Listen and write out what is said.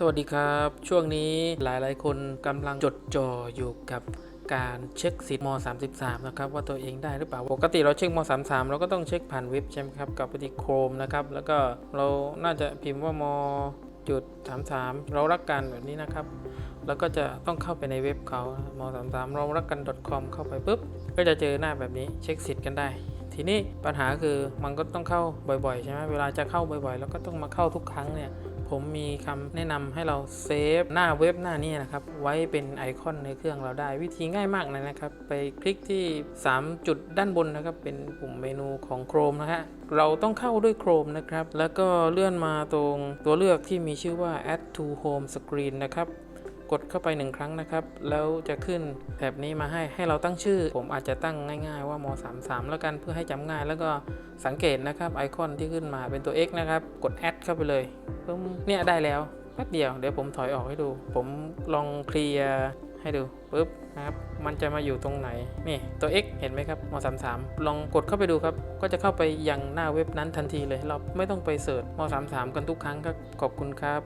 สวัสดีครับ ช่วงนี้หลายๆ คนกำลังจดจ่ออยู่กับการเช็คสิทธิ์ม 33 นะครับว่าตัวเองได้หรือเปล่า ปกติเราเช็คม 33 เราก็ต้องเช็คผ่านเว็บใช่ไหมครับ กับปฏิโครมนะครับ แล้วก็เราน่าจะพิมพ์ว่ามจุด33 เรารักกันแบบนี้นะครับ แล้วก็จะต้องเข้าไปในเว็บเขาม 33 เรารักกัน .com เข้าไปปุ๊บ ก็จะเจอหน้าแบบนี้เช็คสิทธิ์กันได้ ทีนี้ปัญหาคือมันก็ต้องเข้าบ่อยๆใช่ไหมเวลาจะเข้าบ่อยๆ แล้วก็ต้องมาเข้าทุกครั้งเนี่ยผมมีคำแนะนำให้เราเซฟหน้าเว็บหน้านี้นะครับ ไว้เป็นไอคอนในเครื่องเราได้ วิธีง่ายมากเลยนะครับ ไปคลิกที่ 3 จุดด้านบนนะครับ เป็นปุ่มเมนูของ Chrome นะฮะเราต้องเข้าด้วย Chrome นะครับ แล้วก็เลื่อนมาตรงตัวเลือกที่มีชื่อว่า add to home screen นะครับ กดเข้าไปหนึ่งครั้งนะครับ แล้วจะขึ้นแถบนี้มาให้ให้เราตั้งชื่อ ผมอาจจะตั้งง่ายๆว่าม33แล้วกันเพื่อให้จำง่าย แล้วก็สังเกตนะครับไอคอนที่ขึ้นมาเป็นตัว X นะครับ กด add เข้าไปเลยปึ้มเนี่ยได้แล้วแป๊บเดียวเดี๋ยวผมถอยออกให้ดู ผมลองเคลียร์ให้ดูปุ๊บนะครับมันจะมาอยู่ตรงไหนนี่ตัว X เห็นไหมครับม33ลองกดเข้าไปดูครับ ก็จะเข้าไปยังหน้าเว็บนั้นทันทีเลย เราไม่ต้องไปเสิร์ชม33กันทุกครั้งครับขอบคุณครับ